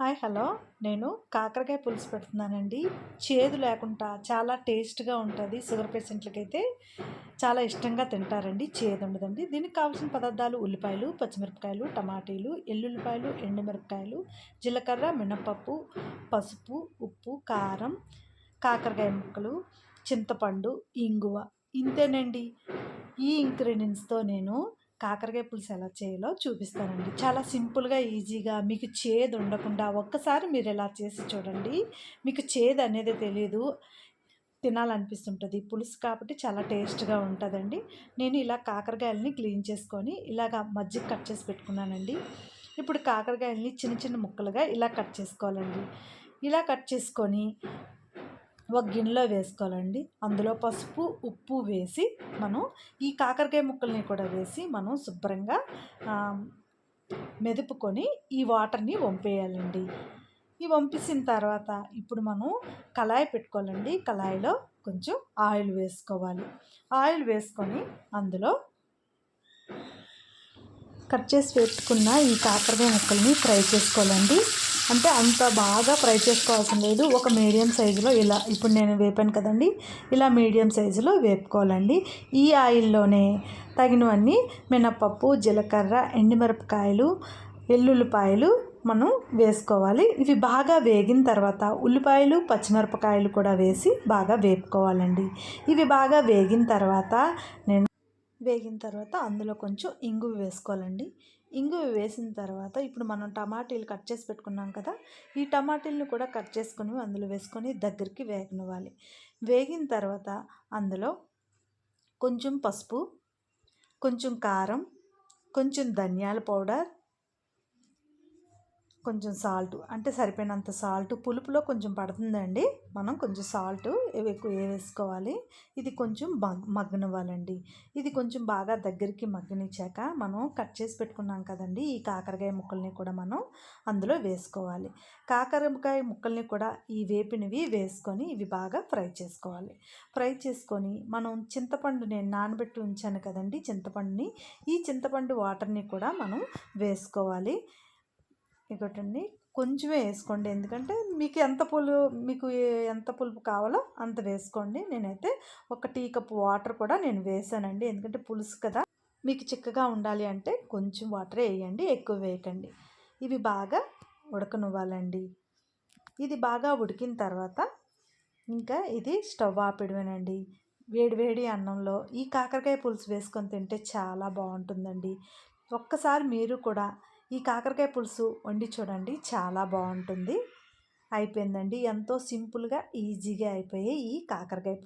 Hi hello. నేను కాకరకాయ పులుసు పెడుతున్నానండి. చేదు లేకుండా చాలా టేస్ట్గా ఉంటుంది. షుగర్ పేషెంట్లకి అయితే చాలా ఇష్టంగా తింటారండి. చేదు ఉండదండి దీనికి కావాల్సిన పదార్థాలు ఉల్లిపాయలు పచ్చిమిరపకాయలు టమాటీలు ఎల్లుల్లిపాయలు ఎండుమిరపకాయలు జీలకర్ర మినపప్పు పసుపు ఉప్పు కారం కాకరకాయ ముక్కలు చింతపండు ఇంగువ. ఇంతేనండి. ఈ ఇంగ్రీడియంట్స్తో నేను కాకరకాయ పులుసు ఎలా చేయాలో చూపిస్తానండి. చాలా సింపుల్గా ఈజీగా మీకు చేదు ఉండకుండా ఒక్కసారి మీరు ఎలా చేసి చూడండి. మీకు చేదు అనేది తెలియదు తినాలనిపిస్తుంటుంది. పులుసు కాబట్టి చాలా టేస్ట్గా ఉంటుందండి. నేను ఇలా కాకరకాయలని క్లీన్ చేసుకొని ఇలాగ మజ్జిగ కట్ చేసి పెట్టుకున్నానండి. ఇప్పుడు కాకరకాయలని చిన్న చిన్న ముక్కలుగా ఇలా కట్ చేసుకోవాలండి. ఇలా కట్ చేసుకొని ఒక గిన్నెలో వేసుకోవాలండి. అందులో పసుపు ఉప్పు వేసి మనం ఈ కాకరకాయ ముక్కల్ని కూడా వేసి మనం శుభ్రంగా మెదుపుకొని ఈ వాటర్ని వంపేయాలండి. ఈ వంపేసిన తర్వాత ఇప్పుడు మనం కళాయి పెట్టుకోవాలండి. కళాయిలో కొంచెం ఆయిల్ వేసుకోవాలి. ఆయిల్ వేసుకొని అందులో కట్ చేసి పెట్టుకున్న ఈ కాకరకాయ ముక్కల్ని ఫ్రై చేసుకోవాలండి. అంటే అంత బాగా ఫ్రై చేసుకోవాల్సిన లేదు. ఒక మీడియం సైజులో ఇలా ఇప్పుడు నేను వేపాను కదండి ఇలా మీడియం సైజులో వేపుకోవాలండి. ఈ ఆయిల్లోనే తగినవన్నీ మినపప్పు జీలకర్ర ఎండుమిరపకాయలు ఎల్లుల్లిపాయలు మనం వేసుకోవాలి. ఇవి బాగా వేగిన తర్వాత ఉల్లిపాయలు పచ్చిమిరపకాయలు కూడా వేసి బాగా వేపుకోవాలండి. ఇవి బాగా వేగిన తర్వాత నేను వేగిన తర్వాత అందులో కొంచెం ఇంగువి వేసుకోవాలండి. ఇంగువి వేసిన తర్వాత ఇప్పుడు మనం టమాటీలు కట్ చేసి పెట్టుకున్నాం కదా ఈ టమాటీలను కూడా కట్ చేసుకుని అందులో వేసుకొని దగ్గరికి వేగనివ్వాలి. వేగిన తర్వాత అందులో కొంచెం పసుపు కొంచెం కారం కొంచెం ధనియాల పౌడర్ కొంచెం సాల్ట్ అంటే సరిపోయినంత సాల్ట్ పులుపులో కొంచెం పడుతుందండి. మనం కొంచెం సాల్ట్ ఎక్కువ వేసుకోవాలి? ఇది కొంచెం మగ్ మగ్గనివ్వాలండి. ఇది కొంచెం బాగా దగ్గరికి మగ్గనిచ్చాక మనం కట్ చేసి పెట్టుకున్నాం కదండి ఈ కాకరకాయ ముక్కల్ని కూడా మనం అందులో వేసుకోవాలి. కాకరకాయ ముక్కల్ని కూడా ఈ వేపినవి వేసుకొని ఇవి బాగా ఫ్రై చేసుకోవాలి. ఫ్రై చేసుకొని మనం చింతపండు నేను నానబెట్టి ఉంచాను కదండి చింతపండుని ఈ చింతపండు వాటర్ని కూడా మనం వేసుకోవాలి. ఇంకోటండి కొంచెమే వేసుకోండి. ఎందుకంటే మీకు ఎంత పులు మీకు ఎంత పులుపు కావాలో అంత వేసుకోండి. నేనైతే ఒక టీ కప్ వాటర్ కూడా నేను వేసానండి. ఎందుకంటే పులుసు కదా. మీకు చిక్కగా ఉండాలి అంటే కొంచెం వాటర్ వేయండి. ఎక్కువ వేయకండి. ఇవి బాగా ఉడకనివ్వాలండి. ఇది బాగా ఉడికిన తర్వాత ఇంకా ఇది స్టవ్ ఆపిడమేనండి. వేడివేడి అన్నంలో ఈ కాకరకాయ పులుసు వేసుకొని తింటే చాలా బాగుంటుందండి. ఒక్కసారి మీరు కూడా ఈ కాకరకాయ పులుసు వండి చూడండి చాలా బాగుంటుంది. అయిపోయిందండి. ఎంతో సింపుల్గా ఈజీగా అయిపోయాయి ఈ కాకరకాయ పులుసు.